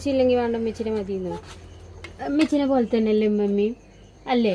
ഉപ്പച്ചില്ലെങ്കിൽ വേണ്ട ഉമ്മച്ചിനെ മതിയെന്ന്. ഉമ്മച്ചിനെ പോലെ തന്നെ അല്ലേ? ഉമ്മമ്മി അല്ലേ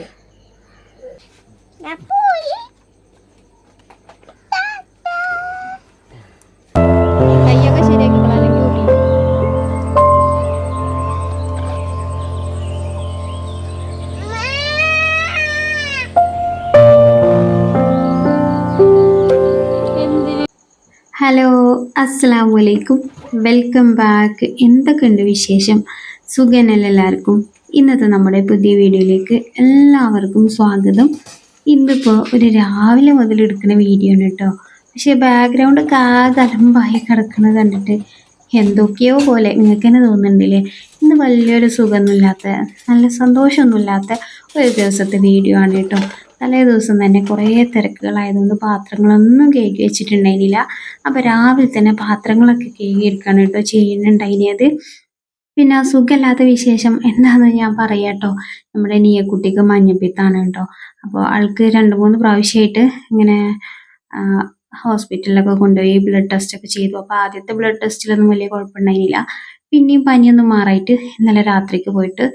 ഹലോ അസ്സാം വലൈക്കും വെൽക്കം ബാക്ക് എന്തൊക്കെയുണ്ട് വിശേഷം? സുഖനല്ല എല്ലാവർക്കും? ഇന്നത്തെ നമ്മുടെ പുതിയ വീഡിയോയിലേക്ക് എല്ലാവർക്കും സ്വാഗതം. ഇന്നിപ്പോൾ ഒരു രാവിലെ മുതൽ എടുക്കുന്ന വീഡിയോ ആണ് കേട്ടോ. പക്ഷേ ബാക്ക്ഗ്രൗണ്ട് കാതലമ്പായി കിടക്കുന്നത് കണ്ടിട്ട് എന്തൊക്കെയോ പോലെ നിങ്ങൾക്ക് തന്നെ തോന്നുന്നുണ്ടല്ലേ? ഇന്ന് വലിയൊരു സുഖമൊന്നുമില്ലാത്ത നല്ല സന്തോഷമൊന്നുമില്ലാത്ത ഒരു ദിവസത്തെ വീഡിയോ ആണ് കേട്ടോ. തലേ ദിവസം തന്നെ കുറേ തിരക്കുകളായതുകൊണ്ട് പാത്രങ്ങളൊന്നും കേക്ക് വെച്ചിട്ടുണ്ടായിരുന്നില്ല. അപ്പോൾ രാവിലെ തന്നെ പാത്രങ്ങളൊക്കെ കേൾക്കാണ് കേട്ടോ ചെയ്യുന്നുണ്ടായിരുന്നത്. പിന്നെ സുഖമില്ലാത്ത വിശേഷം എന്താണെന്ന് ഞാൻ പറയാട്ടോ നമ്മുടെ നീയക്കുട്ടിക്ക് മഞ്ഞപ്പിത്താണ് കേട്ടോ. അപ്പോൾ ആൾക്ക് രണ്ട് മൂന്ന് പ്രാവശ്യമായിട്ട് ഇങ്ങനെ ഹോസ്പിറ്റലിലൊക്കെ കൊണ്ടുപോയി ബ്ലഡ് ടെസ്റ്റ് ഒക്കെ ചെയ്തു. അപ്പോൾ ആദ്യത്തെ ബ്ലഡ് ടെസ്റ്റിലൊന്നും വലിയ കുഴപ്പമുണ്ടായിരുന്നില്ല. പിന്നെയും പനിയൊന്നും മാറായിട്ട് ഇന്നലെ രാത്രിക്ക് പോയിട്ട്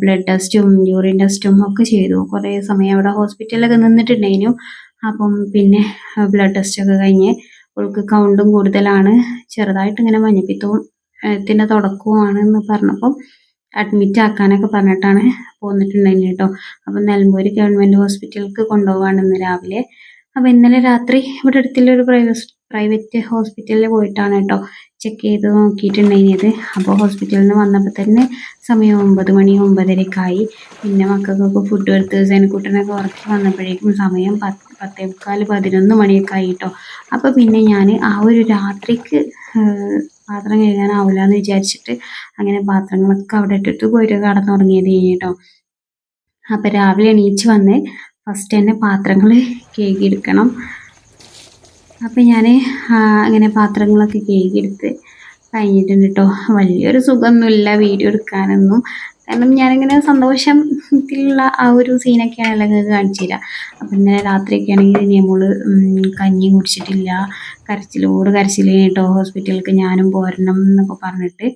ബ്ലഡ് ടെസ്റ്റും യൂറിൻ ടെസ്റ്റും ഒക്കെ ചെയ്തു. കുറേ സമയം അവിടെ ഹോസ്പിറ്റലിലൊക്കെ നിന്നിട്ടുണ്ടായിരുന്നു. അപ്പം പിന്നെ ബ്ലഡ് ടെസ്റ്റ് ഒക്കെ കഴിഞ്ഞ് അവൾക്ക് കൗണ്ടും കൂടുതലാണ്. ചെറുതായിട്ട് ഇങ്ങനെ മഞ്ഞപ്പിത്തവും ത്തിന്റെ തുടക്കവുമാണ് എന്ന് പറഞ്ഞപ്പം അഡ്മിറ്റ് ആക്കാനൊക്കെ പറഞ്ഞിട്ടാണ് പോന്നിട്ടുണ്ടായിരുന്നു കേട്ടോ. അപ്പം നിലമ്പൂർ ഗവൺമെന്റ് ഹോസ്പിറ്റലിലേക്ക് കൊണ്ടുപോവാണ് ഇന്ന് രാവിലെ. അപ്പോൾ ഇന്നലെ രാത്രി ഇവിടെ അടുത്തുള്ള ഒരു പ്രൈവറ്റ് പ്രൈവറ്റ് ഹോസ്പിറ്റലിൽ പോയിട്ടാണ് കേട്ടോ ചെക്ക് ചെയ്ത് നോക്കിയിട്ടുണ്ടായിരുന്നത് അപ്പോൾ ഹോസ്പിറ്റലിൽ നിന്ന് വന്നപ്പോൾ തന്നെ സമയം ഒമ്പത് മണി ഒമ്പതരയൊക്കെ ആയി പിന്നെ മക്കൾക്കൊക്കെ ഫുഡ് എടുത്ത് സേനക്കുട്ടനൊക്കെ ഉറക്കി വന്നപ്പോഴേക്കും സമയം പത്ത് പത്തേക്കാൽ പതിനൊന്ന് മണിയൊക്കെ ആയി കേട്ടോ അപ്പോൾ പിന്നെ ഞാൻ ആ ഒരു രാത്രിക്ക് പാത്രം കഴുകാനാവില്ല എന്ന് വിചാരിച്ചിട്ട് അങ്ങനെ പാത്രങ്ങളൊക്കെ അവിടെ ഇട്ടിട്ട് പോയിട്ട് കടന്നുറങ്ങിയത് കേട്ടോ അപ്പോൾ രാവിലെ എണീച്ച് വന്ന് ഫസ്റ്റ് തന്നെ പാത്രങ്ങൾ കഴുകിയെടുക്കണം. അപ്പം ഞാൻ ഇങ്ങനെ പാത്രങ്ങളൊക്കെ കഴുകിയെടുത്ത് കഴിഞ്ഞിട്ടുണ്ട് കേട്ടോ വലിയൊരു സുഖമൊന്നുമില്ല വീഡിയോ എടുക്കാനൊന്നും. കാരണം ഞാനിങ്ങനെ സന്തോഷത്തിലുള്ള ആ ഒരു സീനൊക്കെയാണല്ലോ നിങ്ങൾക്ക് കാണിച്ചില്ല അപ്പം ഇന്നലെ രാത്രിയൊക്കെ ആണെങ്കിൽ നമ്മൾ കഞ്ഞി കുടിച്ചിട്ടില്ല. കരച്ചിലോട് കരച്ചിൽ കേട്ടോ ഹോസ്പിറ്റലിലേക്ക് ഞാനും പോരണം എന്നൊക്കെ പറഞ്ഞിട്ട്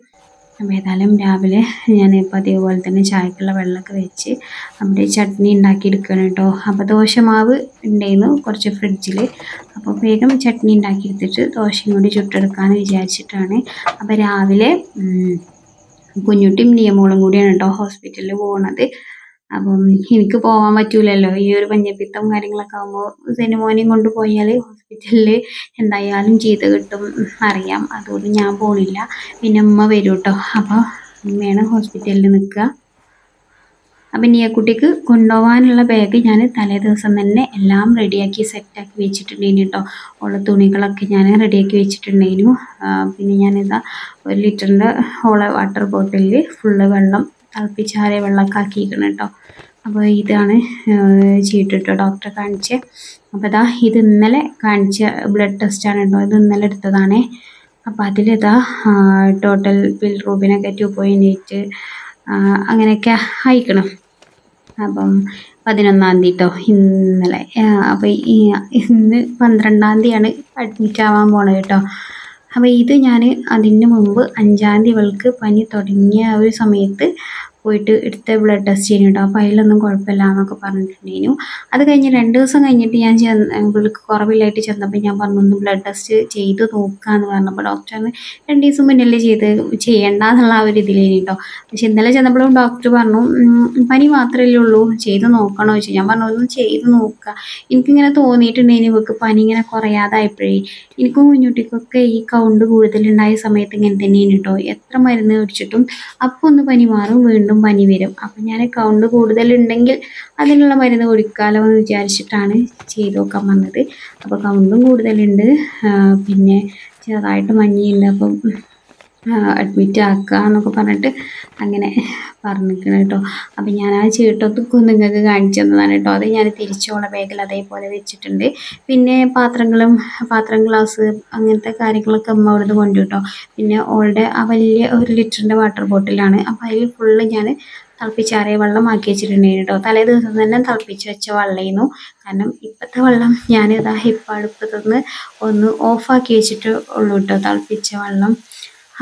അപ്പോൾ ഏതായാലും രാവിലെ ഞാൻ ഇപ്പോൾ അതേപോലെ തന്നെ ചായക്കുള്ള വെള്ളമൊക്കെ വെച്ച് നമ്മുടെ ചട്നി ഉണ്ടാക്കി എടുക്കണം കേട്ടോ. അപ്പോൾ ദോശമാവ് ഉണ്ടായിരുന്നു കുറച്ച് ഫ്രിഡ്ജിൽ. അപ്പോൾ വേഗം ചട്നി ഉണ്ടാക്കി എടുത്തിട്ട് ദോശയും കൂടി ചുട്ടെടുക്കാമെന്ന് വിചാരിച്ചിട്ടാണ്. അപ്പോൾ രാവിലെ കുഞ്ഞുട്ടിയും നിയമോളും കൂടിയാണ് കേട്ടോ ഹോസ്പിറ്റലിൽ പോകുന്നത് അപ്പം എനിക്ക് പോകാൻ പറ്റൂലല്ലോ. ഈ ഒരു പഞ്ഞപ്പിത്തം കാര്യങ്ങളൊക്കെ ആകുമ്പോൾ സിനിമോനെയും കൊണ്ട് പോയാൽ ഹോസ്പിറ്റലിൽ എന്തായാലും ചെയ്ത് കിട്ടും അറിയാം. അതുകൊണ്ട് ഞാൻ പോണില്ല. പിന്നെ ഉമ്മ വരും കേട്ടോ അപ്പോൾ അമ്മയാണ് ഹോസ്പിറ്റലിൽ നിൽക്കുക അപ്പം കുട്ടിക്ക് കൊണ്ടുപോകാനുള്ള ബാഗ് ഞാൻ തലേ ദിവസം തന്നെ എല്ലാം റെഡിയാക്കി സെറ്റാക്കി വെച്ചിട്ടുണ്ടായിരുന്നു കേട്ടോ ഉള്ള തുണികളൊക്കെ ഞാൻ റെഡിയാക്കി വെച്ചിട്ടുണ്ടായിരുന്നു ആ, പിന്നെ ഞാനിതാ ഒരു ലിറ്ററിന്റെ ഓള വാട്ടർ ബോട്ടിലിൽ ഫുള്ള് വെള്ളം തിളപ്പിച്ചാറിയ വെള്ളമൊക്കെ ആക്കിയിരിക്കണം കേട്ടോ അപ്പോൾ ഇതാണ് ചീട്ടിട്ടോ ഡോക്ടറെ കാണിച്ച്. അപ്പോൾ ഇതാ ഇത് ഇന്നലെ കാണിച്ച ബ്ലഡ് ടെസ്റ്റാണ് കേട്ടോ ഇത് ഇന്നലെ എടുത്തതാണേ. അപ്പോൾ അതിലിതാ ടോട്ടൽ ബിൽ റൂബിനൊക്കെ ടു പോയിന്റ് എയ്റ്റ് അങ്ങനെയൊക്കെ അയക്കണം അപ്പം പതിനൊന്നാം തീയതി കേട്ടോ ഇന്നലെ. അപ്പോൾ ഇന്ന് പന്ത്രണ്ടാം തീയതിയാണ് അഡ്മിറ്റ് ആവാൻ പോണത് കേട്ടോ അപ്പോൾ ഇത് ഞാൻ അതിന് മുമ്പ് അഞ്ചാം തീയതി ഇവൾക്ക് പനി തുടങ്ങിയ ആ ഒരു സമയത്ത് പോയിട്ട് എടുത്ത ബ്ലഡ് ടെസ്റ്റ് ചെയ്യുന്നു കേട്ടോ അപ്പോൾ അതിലൊന്നും കുഴപ്പമില്ല എന്നൊക്കെ പറഞ്ഞിട്ടുണ്ടായിരുന്നു അത് കഴിഞ്ഞ് രണ്ട് ദിവസം കഴിഞ്ഞിട്ട് ഞാൻ ഇവൾക്ക് കുറവില്ലായിട്ട് ചെന്നപ്പോൾ ഞാൻ പറഞ്ഞു ഒന്ന് ബ്ലഡ് ടെസ്റ്റ് ചെയ്ത് നോക്കാമെന്ന് പറഞ്ഞപ്പോൾ ഡോക്ടറിന് രണ്ട് ദിവസം മുന്നല്ലേ ചെയ്ത് ചെയ്യേണ്ട എന്നുള്ള ആ ഒരു ഇതിലേനി കേട്ടോ പക്ഷെ ഇന്നലെ ചെന്നപ്പോഴും ഡോക്ടർ പറഞ്ഞു പനി മാത്രമല്ലേ ഉള്ളൂ ചെയ്ത് നോക്കണോ? ചോദിച്ചു. ഞാൻ പറഞ്ഞു ഒന്ന് ചെയ്ത് നോക്കുക എനിക്കിങ്ങനെ തോന്നിയിട്ടുണ്ടെങ്കിൽ ഇവൾക്ക് പനി ഇങ്ങനെ കുറയാതായപ്പോഴേ. എനിക്കും കുഞ്ഞുട്ടിക്കൊക്കെ ഈ കൗണ്ട് കൂടുതലുണ്ടായ സമയത്ത് ഇങ്ങനെ തന്നെയാണ് കേട്ടോ എത്ര മരുന്ന് കുടിച്ചിട്ടും അപ്പോൾ ഒന്ന് പനി മാറും വീണ്ടും പനി വരും. അപ്പം ഞാൻ കൗണ്ട് കൂടുതലുണ്ടെങ്കിൽ അതിനുള്ള മരുന്ന് കുടിക്കാമല്ലോ എന്ന് വിചാരിച്ചിട്ടാണ് ചെയ്ത് നോക്കാൻ വന്നത്. അപ്പോൾ കൗണ്ടും കൂടുതലുണ്ട്. പിന്നെ ചെറുതായിട്ട് മഞ്ഞിയുണ്ട്. അപ്പം അഡ്മിറ്റ് ആക്കുക എന്നൊക്കെ പറഞ്ഞിട്ട് അങ്ങനെ പറഞ്ഞിരിക്കണം കേട്ടോ. അപ്പം ഞാൻ ആ ചീട്ടത്തൊക്കെ നിങ്ങൾക്ക് കാണിച്ചു തന്നതാണ് കേട്ടോ. അത് ഞാൻ തിരിച്ചോള. ബാഗിൽ അതേപോലെ വെച്ചിട്ടുണ്ട്. പിന്നെ പാത്രങ്ങളും പാത്രം ഗ്ലാസ് അങ്ങനത്തെ കാര്യങ്ങളൊക്കെ അമ്മ അവിടുന്ന് കൊണ്ടു കേട്ടോ. പിന്നെ ഓളുടെ ആ വലിയ ഒരു ലിറ്ററിന്റെ വാട്ടർ ബോട്ടിലാണ്. അപ്പോൾ അതിൽ ഫുള്ള് ഞാൻ തിളപ്പിച്ചാറിയ വെള്ളം ആക്കി വെച്ചിട്ടുണ്ടായിരുന്നു കേട്ടോ. തലേ ദിവസം തന്നെ തിളപ്പിച്ച് വെച്ച വെള്ളമായിരുന്നു കാരണം ഇപ്പോഴത്തെ വെള്ളം ഞാൻ ഇതാ ഇപ്പം അടുപ്പത്തുനിന്ന് ഒന്ന് ഓഫാക്കി വെച്ചിട്ട് ഉള്ളൂ കേട്ടോ. തിളപ്പിച്ച വെള്ളം.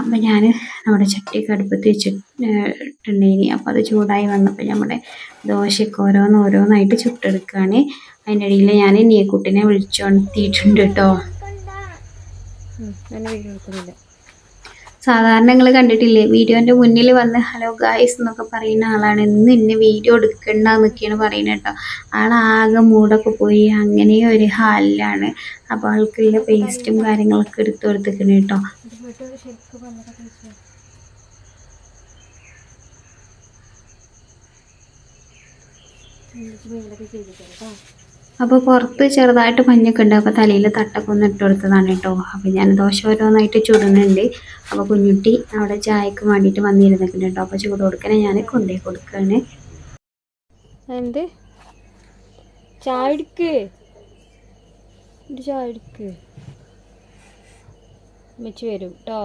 അപ്പം ഞാൻ നമ്മുടെ ചട്ടിയൊക്കെ അടുപ്പത്ത് വെച്ചിട്ടുണ്ടായിനി. അപ്പോൾ അത് ചൂടായി വന്നപ്പോൾ നമ്മുടെ ദോശയൊക്കെ ഓരോന്ന് ഓരോന്നായിട്ട് ചുട്ടെടുക്കുകയാണ് അതിന്റെ ഇടയിൽ ഞാൻ നീക്കുട്ടിനെ വിളിച്ചോണ്ടിട്ടുണ്ട് കേട്ടോ ഞാൻ വീഡിയോ സാധാരണ നിങ്ങൾ കണ്ടിട്ടില്ലേ? വീഡിയോന്റെ മുന്നിൽ വന്ന് ഹലോ ഗായ്സ് എന്നൊക്കെ പറയുന്ന ആളാണ്. ഇന്ന് ഇന്നെ വീഡിയോ എടുക്കണ്ട എന്നൊക്കെയാണ് പറയുന്നത് കേട്ടോ. ആളാകെ മൂടൊക്കെ പോയി. അങ്ങനെ ഒരു ഹാലിലാണ്. അപ്പോൾ ആൾക്കുള്ള പേസ്റ്റും കാര്യങ്ങളൊക്കെ എടുത്തു കൊടുത്തിരിക്കണം കേട്ടോ. മേലൊക്കെ ചെയ്തിട്ടോ അപ്പോൾ പുറത്ത് ചെറുതായിട്ട് മഞ്ഞൊക്കെ ഉണ്ട്. അപ്പോൾ തലയിൽ തട്ടൊക്കെ ഒന്ന് ഇട്ട് കൊടുത്തതാണ് കേട്ടോ. അപ്പോൾ ഞാൻ ദോശ ഓരോന്നായിട്ട് ചുടുന്നുണ്ട്. അപ്പോൾ കുഞ്ഞുട്ടി അവിടെ ചായക്ക് വേണ്ടിട്ട് വന്നിരുന്നിട്ടുണ്ട് കേട്ടോ. അപ്പോൾ ചൂട് കൊടുക്കണേ ഞാൻ കൊണ്ടേ കൊടുക്കുകയാണ് എന്ത്? ചായ എടുക്ക് വരും കേട്ടോ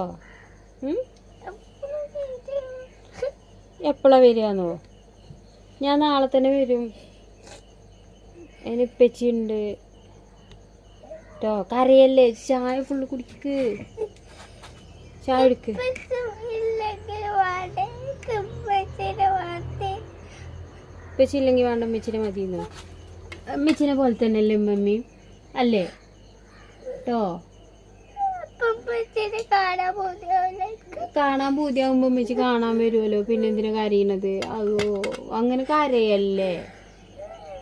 ഞാൻ നാളെ തന്നെ വരും. അതിനിപ്പച്ചിണ്ട് കേട്ടോ കരയല്ലേ ചായ ഫുള്ള് കുടിക്ക്. ചായ എടുക്ക് ഉപ്പച്ചി ഇല്ലെങ്കിൽ വേണ്ട ഉമ്മച്ചിനെ മതിയെന്നു. ഉമ്മച്ചിനെ പോലെ തന്നെ അല്ലേ? ഉമ്മമ്മി അല്ലേ കേട്ടോ കാണാൻ പൂതിയാകുമ്പോ ഉമ്മച്ചി കാണാൻ വരുമല്ലോ പിന്നെ എന്തിനാ കരയണത്? അതോ അങ്ങനെ കരയല്ലേ?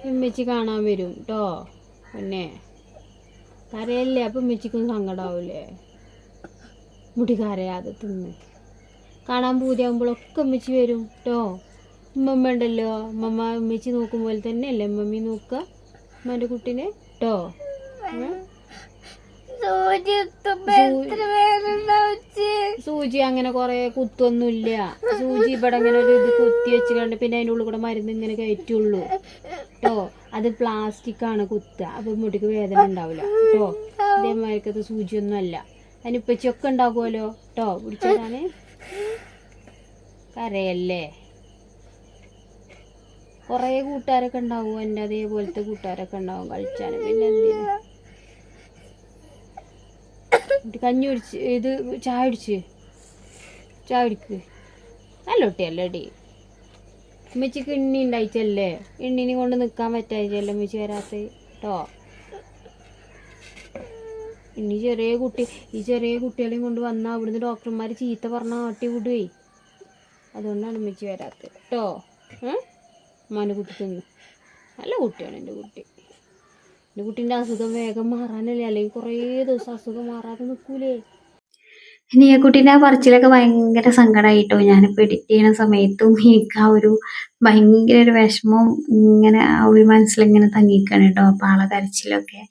ഉമ്മച്ചി കാണാൻ വരും കേട്ടോ പിന്നെ കരയല്ലേ? അപ്പം ഉമ്മച്ചിക്കും സങ്കടാവൂലേ? മുടി കരയാതെ തിന്ന്. കാണാൻ പൂതിയാകുമ്പോഴൊക്കെ ഉമ്മച്ചി വരും കേട്ടോ ഉമ്മമ്മ ഉണ്ടല്ലോ. ഉമ്മമ്മ ഉമ്മച്ചി നോക്കും പോലെ തന്നെ അല്ലേ ഉമ്മമ്മി നോക്കുക? ഉമ്മന്റെ കുട്ടീനെ കേട്ടോ സൂചി അങ്ങനെ കൊറേ കുത്തൊന്നുമില്ല സൂചി ഇവിടെ അങ്ങനെ ഒരു ഇത് കുത്തി വെച്ച് കണ്ട് പിന്നെ അതിന്റെ ഉള്ളിൽ കൂടെ മരുന്ന് ഇങ്ങനെ കയറ്റുള്ളൂ കേട്ടോ അത് പ്ലാസ്റ്റിക് ആണ് കുത്ത. അപ്പൊ മുടിക്ക് വേദന ഉണ്ടാവില്ല കേട്ടോ ഇതേമാതിരിക്കത് സൂചിയൊന്നും അല്ല. അതിനിപ്പച്ചൊക്കെ ഉണ്ടാകുമല്ലോ? കേട്ടോ പിടിച്ചതാണ്. കരയല്ലേ? കുറേ കൂട്ടുകാരൊക്കെ ഉണ്ടാവും. എന്റെ അതേപോലത്തെ കൂട്ടുകാരൊക്കെ ഉണ്ടാവും കളിച്ചാൻ പിന്നെ എന്തിനാ? കഞ്ഞി കുടിച്ച് ഇത് ചായ കുടിച്ച്. ചായ കുടിക്ക്. നല്ല കുട്ടിയല്ലേ ഡി ഉമ്മച്ചിക്ക് എണ്ണി ഉണ്ടായിച്ചല്ലേ എണ്ണീനെ കൊണ്ട് നിൽക്കാൻ പറ്റായിച്ചല്ലേ ഉമ്മച്ചി വരാത്ത? കേട്ടോ ഇനി ചെറിയ കുട്ടി ഈ ചെറിയ കുട്ടികളെയും കൊണ്ട് വന്നാൽ അവിടുന്ന് ഡോക്ടർമാർ ചീത്ത പറഞ്ഞ നാട്ടി വിടുവേ. അതുകൊണ്ടാണ് ഉമ്മച്ചി വരാത്തത് കേട്ടോ ഉമ്മാന്റെ കുട്ടി തിന്ന് നല്ല കുട്ടിയാണ് എന്റെ കുട്ടി. എന്റെ കുട്ടീന്റെ അസുഖം വേഗം മാറാനല്ലേ? അല്ലെങ്കിൽ കുറേ ദിവസം അസുഖം മാറാതെ നിൽക്കൂലേ ഇനി ആ പറച്ചിലൊക്കെ ഭയങ്കര സങ്കടമായിട്ടോ ഞാനിപ്പോൾ എഡിറ്റ് ചെയ്യുന്ന സമയത്തും എനിക്ക് ആ ഒരു ഭയങ്കര ഒരു വിഷമം ഇങ്ങനെ ആ ഒരു മനസ്സിലിങ്ങനെ തങ്ങിക്കാണ് കേട്ടോ. അപ്പോൾ ആളെ കരച്ചിലൊക്കെ.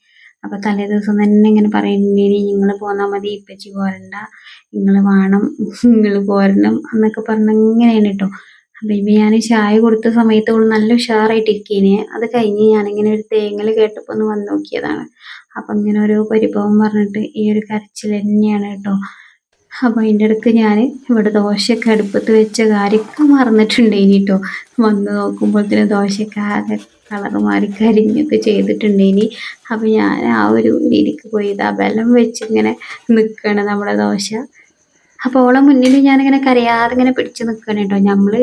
അപ്പോൾ തലേ ദിവസം തന്നെ ഇങ്ങനെ പറയുന്നതിന് നിങ്ങൾ പോന്നാൽ മതി ഇപ്പച്ചി പോരണ്ട. നിങ്ങൾ വേണം നിങ്ങൾ പോരണം എന്നൊക്കെ പറഞ്ഞ് ഇങ്ങനെയാണ് കേട്ടോ. ഇപ്പം ഞാൻ ചായ കൊടുത്ത സമയത്ത് അവൾ നല്ല ഉഷാറായിട്ടിരിക്കേനെ. അത് കഴിഞ്ഞ് ഞാനിങ്ങനെ ഒരു തേങ്ങൽ കേട്ടപ്പോൾ ഒന്ന് വന്ന് നോക്കിയതാണ്. അപ്പം ഇങ്ങനെ ഒരു പരിഭവം പറഞ്ഞിട്ട് ഈ ഒരു കരച്ചിൽ തന്നെയാണ് കേട്ടോ. അപ്പം അതിന്റെ ഇടയ്ക്ക് ഞാൻ ഇവിടെ ദോശയൊക്കെ അടുപ്പത്ത് വെച്ച കാര്യമൊക്കെ മറന്നിട്ടുണ്ട് ഇനി കേട്ടോ. വന്ന് നോക്കുമ്പോഴത്തേനും ദോശയൊക്കെ ആകെ കളറ് മാറി കരിഞ്ഞൊക്കെ ചെയ്തിട്ടുണ്ട് ഇനി. അപ്പം ഞാൻ ആ ഒരു രീതിക്ക് പോയി ഇതാ ബലം വെച്ച് ഇങ്ങനെ നിൽക്കുകയാണ് നമ്മുടെ ദോശ. അപ്പോൾ ഓളെ മുന്നിൽ ഞാനിങ്ങനെ കരയാതെ ഇങ്ങനെ പിടിച്ചു നിൽക്കണം കേട്ടോ നമ്മൾ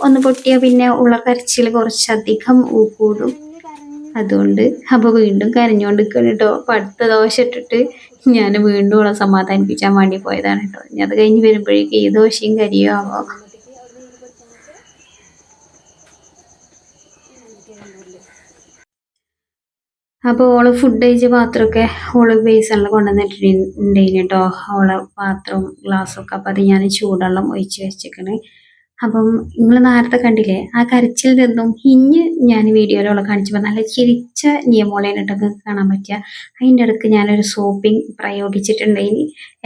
ഒന്ന് പൊട്ടിയാൽ പിന്നെ ഉള്ള കരച്ചിൽ കുറച്ചധികം ഊക്കൂടും. കൂടും അതുകൊണ്ട് അപ്പോൾ വീണ്ടും കരഞ്ഞുകൊണ്ട് നിൽക്കണം കേട്ടോ അപ്പോൾ അടുത്ത ദോശ ഇട്ടിട്ട് ഞാൻ വീണ്ടും ഓളെ സമാധാനിപ്പിക്കാൻ വേണ്ടി പോയതാണ് കേട്ടോ. ഞാൻ അത് കഴിഞ്ഞ് വരുമ്പോഴേക്കും ഈ ദോശയും കരിയോ ആവോ. അപ്പോൾ ഓൾ ഫുഡ് കഴിച്ച പാത്രമൊക്കെ ഓൾ ബേസണിൽ കൊണ്ടുവന്നിട്ടുണ്ടായിന് കേട്ടോ ഓളെ പാത്രവും ഗ്ലാസ്സൊക്കെ അപ്പോൾ അത് ഞാൻ ചൂടുവെള്ളം ഒഴിച്ച് വെച്ചേക്കണ്. അപ്പം നിങ്ങൾ നേരത്തെ കണ്ടില്ലേ ആ കരച്ചിൽ നിന്നും ഇഞ്ഞ് ഞാൻ വീഡിയോയിൽ ഓളെ കാണിച്ചപ്പോൾ നല്ല ചിരിച്ച നിയമോളേനിട്ടൊക്കെ കാണാൻ പറ്റുക അതിന്റെ ഇടയ്ക്ക് ഞാനൊരു സോപ്പിംഗ് പ്രയോഗിച്ചിട്ടുണ്ടെങ്കിൽ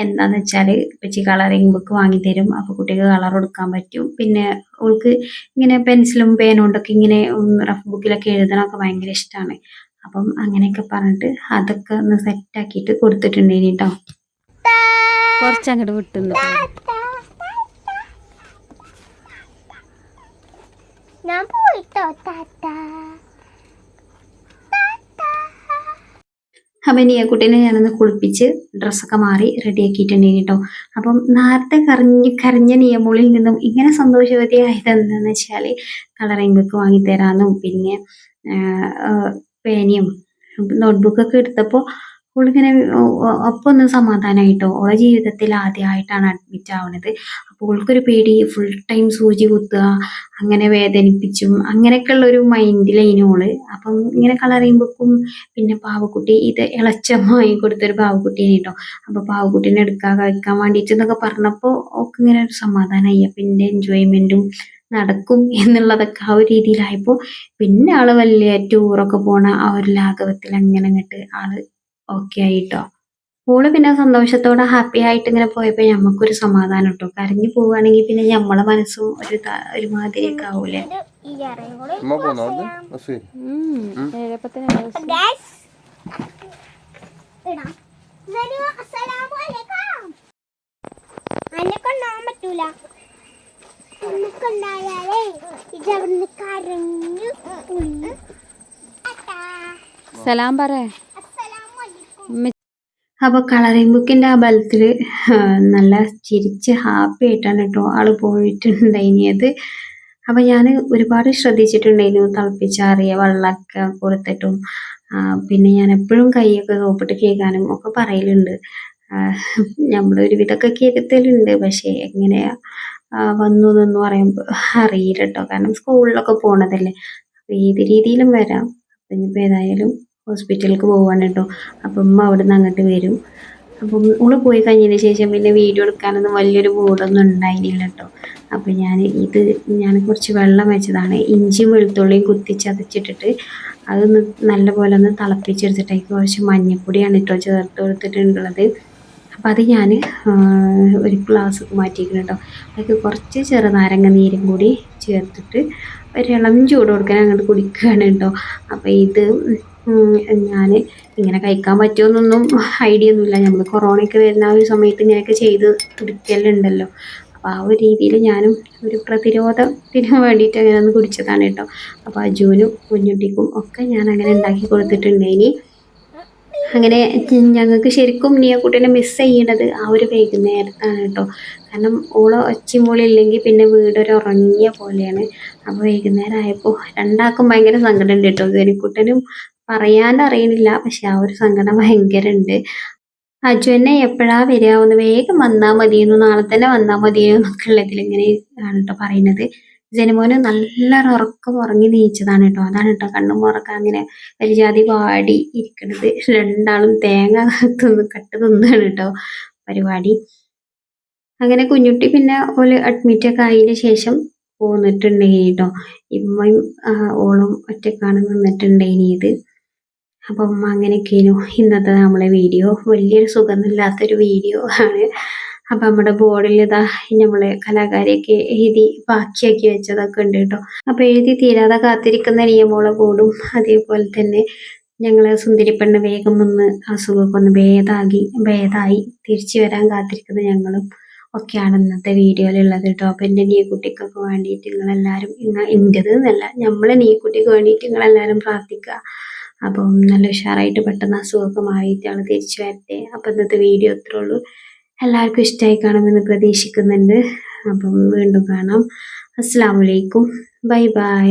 എന്താണെന്ന് വെച്ചാൽ ഇപ്പച്ചി കളറിങ് ബുക്ക് വാങ്ങിത്തരും അപ്പോൾ കുട്ടിക്ക് കളർ കൊടുക്കാൻ പറ്റും. പിന്നെ അവൾക്ക് ഇങ്ങനെ പെൻസിലും പേനും കൊണ്ടൊക്കെ ഇങ്ങനെ റഫ് ബുക്കിലൊക്കെ എഴുതണമൊക്കെ ഭയങ്കര ഇഷ്ടമാണ് അപ്പം അങ്ങനെയൊക്കെ പറഞ്ഞിട്ട് അതൊക്കെ ഒന്ന് സെറ്റാക്കിയിട്ട് കൊടുത്തിട്ടുണ്ടേനി കേട്ടോ കുറച്ചങ്ങോട്ട് വിട്ടുന്നു പോയിട്ടോ താത്ത. അപ്പം നീയക്കുട്ടീനെ ഞാനൊന്ന് കുളിപ്പിച്ച് ഡ്രസ്സൊക്കെ മാറി റെഡിയാക്കിയിട്ടുണ്ടെങ്കിൽ കേട്ടോ അപ്പം നേരത്തെ കരഞ്ഞ് കരഞ്ഞ നിയമോളിൽ നിന്നും ഇങ്ങനെ സന്തോഷവതിയായത് എന്താണെന്ന് വെച്ചാൽ കളറിംഗ് ബുക്ക് വാങ്ങിത്തരാമെന്നും പിന്നെ പേനയും നോട്ട്ബുക്കൊക്കെ എടുത്തപ്പോൾ അവളിങ്ങനെ ഒപ്പം ഒന്ന് സമാധാനമായിട്ടോ അവളെ ജീവിതത്തിൽ ആദ്യമായിട്ടാണ് അഡ്മിറ്റ് ആവുന്നത് അപ്പോൾ ഓൾക്കൊരു പേടി ഫുൾ ടൈം സൂചി കുത്തുക അങ്ങനെ വേദനിപ്പിച്ചും അങ്ങനെയൊക്കെയുള്ള ഒരു മൈൻഡിലായിരുന്നു ഓൾ. അപ്പം ഇങ്ങനെ കളറിംഗ് ബുക്കും പിന്നെ പാവക്കുട്ടി ഇത് ഇളച്ചമ്മ വാങ്ങി കൊടുത്തൊരു പാവക്കുട്ടീനെ കേട്ടോ അപ്പോൾ പാവക്കുട്ടീനെ എടുക്കാൻ കഴിക്കാൻ വേണ്ടിയിട്ട് എന്നൊക്കെ പറഞ്ഞപ്പോൾ ഒക്കെ ഇങ്ങനെ ഒരു സമാധാനമായി അപ്പം എന്റെ എൻജോയ്മെന്റും നടക്കും എന്നുള്ളതൊക്കെ ആ ഒരു രീതിയിലായപ്പോൾ പിന്നെ ആൾ വലിയ ടൂറൊക്കെ പോണ ആ ഒരു ലാഘവത്തിൽ അങ്ങനെ അങ്ങോട്ട് ആൾ ഓക്കെ ആയിട്ടോ. ഓൾ പിന്നെ സന്തോഷത്തോടെ ഹാപ്പി ആയിട്ട് ഇങ്ങനെ പോയപ്പോൾ നമുക്കൊരു സമാധാനം കിട്ടും കരഞ്ഞു പോവുകയാണെങ്കിൽ പിന്നെ നമ്മളെ മനസ്സും ഒരു ഒരുമാതിരി ഒരുമാതിരിയൊക്കെ ആവൂലേ? എന്നെ കൊണ്ടാൻ പറ്റൂല. എന്നെ കൊണ്ടായാലേ ഇത് അവിടുന്ന് കരഞ്ഞു സലാം പറ. അപ്പോൾ കളറിംഗ് ബുക്കിന്റെ ആ ബലത്തിൽ നല്ല ചിരിച്ച് ഹാപ്പി ആയിട്ടാണ് കേട്ടോ ആൾ പോയിട്ടുണ്ടായിനിയത് അപ്പോൾ ഞാൻ ഒരുപാട് ശ്രദ്ധിച്ചിട്ടുണ്ടായിരുന്നു തിളപ്പിച്ചാറിയ വെള്ളമൊക്കെ കൊടുത്തിട്ടും പിന്നെ ഞാൻ എപ്പോഴും കൈയൊക്കെ സോപ്പിട്ട് കേൾക്കാനും ഒക്കെ പറയലുണ്ട്. നമ്മൾ ഒരുവിധമൊക്കെ കേൾക്കലുണ്ട് പക്ഷേ എങ്ങനെയാ വന്നു എന്നൊന്നും പറയുമ്പോൾ അറിയില്ല കേട്ടോ കാരണം സ്കൂളിലൊക്കെ പോണതല്ലേ. അപ്പോൾ ഏത് രീതിയിലും വരാം. അപ്പം ഇനിയിപ്പോൾ ഏതായാലും ഹോസ്പിറ്റലിലേക്ക് പോവാണ് കേട്ടോ അപ്പം ഉമ്മ നിന്ന് അങ്ങോട്ട് വരും. അപ്പം ഓൾ പോയി കഴിഞ്ഞതിന് ശേഷം പിന്നെ വീഡിയോ എടുക്കാനൊന്നും വലിയൊരു ബോധമൊന്നും ഉണ്ടായിരുന്നില്ല കേട്ടോ അപ്പം ഞാൻ ഇത് ഞാൻ കുറച്ച് വെള്ളം വെച്ചതാണ്. ഇഞ്ചിയും വെളുത്തുള്ളിയും കുത്തി ചതച്ചിട്ടിട്ട് അതൊന്ന് നല്ലപോലെ ഒന്ന് തിളപ്പിച്ചെടുത്തിട്ടേക്ക് കുറച്ച് മഞ്ഞൾപ്പൊടിയാണ് കേട്ടോ ചേർത്ത് കൊടുത്തിട്ടുള്ളത്. അപ്പം അത് ഞാൻ ഒരു ഗ്ലാസ് മാറ്റിയിരിക്കുന്നു കേട്ടോ അതിലേക്ക് കുറച്ച് ചെറുനാരങ്ങ നീരും കൂടി ചേർത്തിട്ട് ഒരു ഇളം ചൂട് കൊടുക്കാൻ അങ്ങോട്ട് കുടിക്കുകയാണ് കേട്ടോ അപ്പോൾ ഇത് ഞാൻ ഇങ്ങനെ കഴിക്കാൻ പറ്റുമെന്നൊന്നും ഐഡിയ ഒന്നുമില്ല. നമ്മൾ കൊറോണയൊക്കെ വരുന്ന ആ ഒരു സമയത്ത് ഇങ്ങനെയൊക്കെ ചെയ്ത് കുടിക്കലുണ്ടല്ലോ. അപ്പോൾ ആ ഒരു രീതിയിൽ ഞാനും ഒരു പ്രതിരോധത്തിന് വേണ്ടിയിട്ട് അങ്ങനെ ഒന്ന് കുടിച്ചതാണ് കേട്ടോ അപ്പോൾ അജുവിനും കുഞ്ഞുട്ടിക്കും ഒക്കെ ഞാൻ അങ്ങനെ ഉണ്ടാക്കി കൊടുത്തിട്ടുണ്ട്. ഇനി അങ്ങനെ ഞങ്ങൾക്ക് ശരിക്കും നീയക്കുട്ടീനെ മിസ് ചെയ്യേണ്ടത് ആ ഒരു വൈകുന്നേരത്താണ് കേട്ടോ. കാരണം ഓൾ ഒച്ചമൂളില്ലെങ്കിൽ പിന്നെ വീടൊരു ഉറങ്ങിയ പോലെയാണ്. അപ്പോൾ വൈകുന്നേരം ആയപ്പോൾ രണ്ടാൾക്കും ഭയങ്കര സങ്കടം ഉണ്ട് കേട്ടോ ഗനിക്കുട്ടനും പറയാനറിയണില്ല പക്ഷെ ആ ഒരു സങ്കടം ഭയങ്കര ഉണ്ട് അജു എന്നെ എപ്പോഴാ വരിക? ഒന്ന് വേഗം വന്നാൽ മതിയെന്നു നാളെ തന്നെ വന്നാൽ മതിയെന്നൊക്കെ ഉള്ളതിൽ ഇങ്ങനെ ആണ് കേട്ടോ പറയുന്നത്. ജനമോന് നല്ലൊരു ഉറക്കം ഉറങ്ങി നീച്ചതാണ് കേട്ടോ. അതാണ് കേട്ടോ. കണ്ണും ഉറക്കം അങ്ങനെ വലിയ ജാതി പാടി ഇരിക്കണത്. രണ്ടാളും തേങ്ങ തിന്ന് കട്ട് തിന്നാണ് കേട്ടോ പരിപാടി. അങ്ങനെ കുഞ്ഞുട്ടി പിന്നെ ഓൽ അഡ്മിറ്റ് ഒക്കെ ആയതിന് ശേഷം പോന്നിട്ടുണ്ടെങ്കിൽ കേട്ടോ. ഇമ്മയും ഓളും ഒറ്റക്കാണ് നിന്നിട്ടുണ്ടെങ്കിൽ അപ്പം അങ്ങനെയൊക്കെയായിരുന്നു ഇന്നത്തെ നമ്മളെ വീഡിയോ വലിയൊരു സുഖമില്ലാത്തൊരു വീഡിയോ ആണ്. അപ്പം നമ്മുടെ ബോർഡിൽ ഇതാ നമ്മളെ കലാകാരിയൊക്കെ എഴുതി ബാക്കിയാക്കി വെച്ചതൊക്കെ ഉണ്ട് കേട്ടോ. അപ്പോൾ എഴുതി തീരാതെ കാത്തിരിക്കുന്ന നിയമോളെ ബോർഡും അതേപോലെ തന്നെ ഞങ്ങൾ സുന്ദരിപ്പെണ്ണ് വേഗം വന്ന് അസുഖമൊക്കെ ഒന്ന് ഭേദാകി ഭേദായി തിരിച്ചു വരാൻ കാത്തിരിക്കുന്ന ഞങ്ങളും ഒക്കെയാണ് ഇന്നത്തെ വീഡിയോയിലുള്ളത് കേട്ടോ. അപ്പം എന്റെ നീക്കുട്ടിക്കൊക്കെ വേണ്ടിയിട്ട് നിങ്ങൾ എല്ലാരും ഇങ്ങ എന്റെത് എന്നല്ല നമ്മളെ നീക്കുട്ടിക്ക് വേണ്ടിയിട്ട് നിങ്ങൾ എല്ലാരും പ്രാർത്ഥിക്കുക. അപ്പം നല്ല ഉഷാറായിട്ട് പെട്ടെന്ന് അസുഖമൊക്കെ മാറിയിട്ട് ആൾ തിരിച്ചു വരട്ടെ. അപ്പം ഇന്നത്തെ വീഡിയോ ഇത്രേ ഉള്ളൂ. എല്ലാവർക്കും ഇഷ്ടമായി കാണുമെന്ന് പ്രതീക്ഷിക്കുന്നുണ്ട്. അപ്പം വീണ്ടും കാണാം. അസ്സാം വലൈക്കും ബൈ ബൈ.